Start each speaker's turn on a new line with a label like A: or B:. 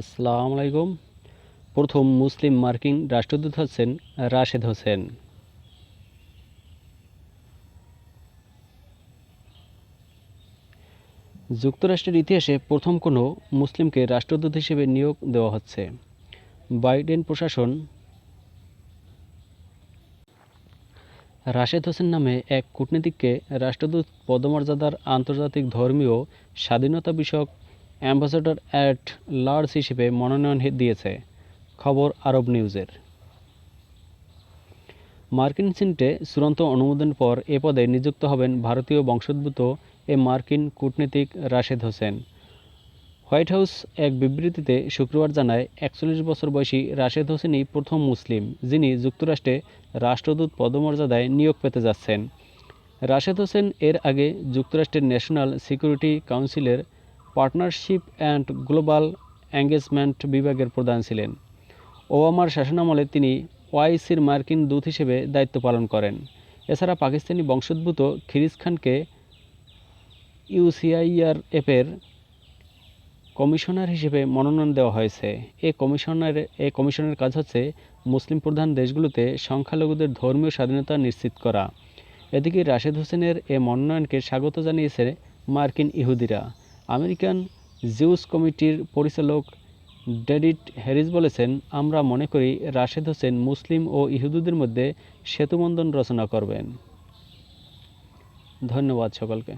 A: আসসালামু আলাইকুম। প্রথম মুসলিম মার্কিন রাষ্ট্রদূত হচ্ছেন রাশেদ হোসেন। যুক্তরাষ্ট্রের ইতিহাসে প্রথম কোনো মুসলিমকে রাষ্ট্রদূত হিসেবে নিয়োগ দেওয়া হচ্ছে। বাইডেন প্রশাসন রাশেদ হোসেন নামে এক কূটনীতিককে রাষ্ট্রদূত পদমর্যাদার আন্তর্জাতিক ধর্মীয় স্বাধীনতা বিষয়ক অ্যাম্বাসেডর অ্যাট লার্জ হিসেবে মনোনয়ন দিয়েছে। খবর আরব নিউজের। মার্কিন সিনেটে চূড়ান্ত অনুমোদন পর এ পদে নিযুক্ত হবেন ভারতীয় বংশোদ্ভূত এ মার্কিন কূটনীতিক রাশেদ হোসেন। হোয়াইট হাউস এক বিবৃতিতে শুক্রবার জানায়, একচল্লিশ বছর বয়সী রাশেদ হোসেনই প্রথম মুসলিম, যিনি যুক্তরাষ্ট্রে রাষ্ট্রদূত পদমর্যাদায় নিয়োগ পেতে যাচ্ছেন। রাশেদ হোসেন এর আগে যুক্তরাষ্ট্রের ন্যাশনাল সিকিউরিটি কাউন্সিলের পার্টনারশিপ অ্যান্ড গ্লোবাল এঙ্গেজমেন্ট বিভাগের প্রধান ছিলেন। ওবামার শাসনামলে তিনি ওআইসির মার্কিন দূত হিসেবে দায়িত্ব পালন করেন। এছাড়া পাকিস্তানি বংশোদ্ভূত খিরিজ খানকে ইউসিআইআর ইউসিআইআরএফের কমিশনার হিসেবে মনোনয়ন দেওয়া হয়েছে। এ কমিশনার, এ কমিশনের কাজ হচ্ছে মুসলিম প্রধান দেশগুলোতে সংখ্যালঘুদের ধর্মীয় স্বাধীনতা নিশ্চিত করা। এদিকে রাশেদ হোসেনের এ মনোনয়নকে স্বাগত জানিয়েছে মার্কিন ইহুদিরা। আমেরিকান জিউস কমিটির পরিচালক ডেডিট হ্যারিস বলেছেন, আমরা মনে করি রাশেদ হোসেন মুসলিম ও ইহুদুদের মধ্যে সেতুবন্ধন রচনা করবেন। ধন্যবাদ সকলকে।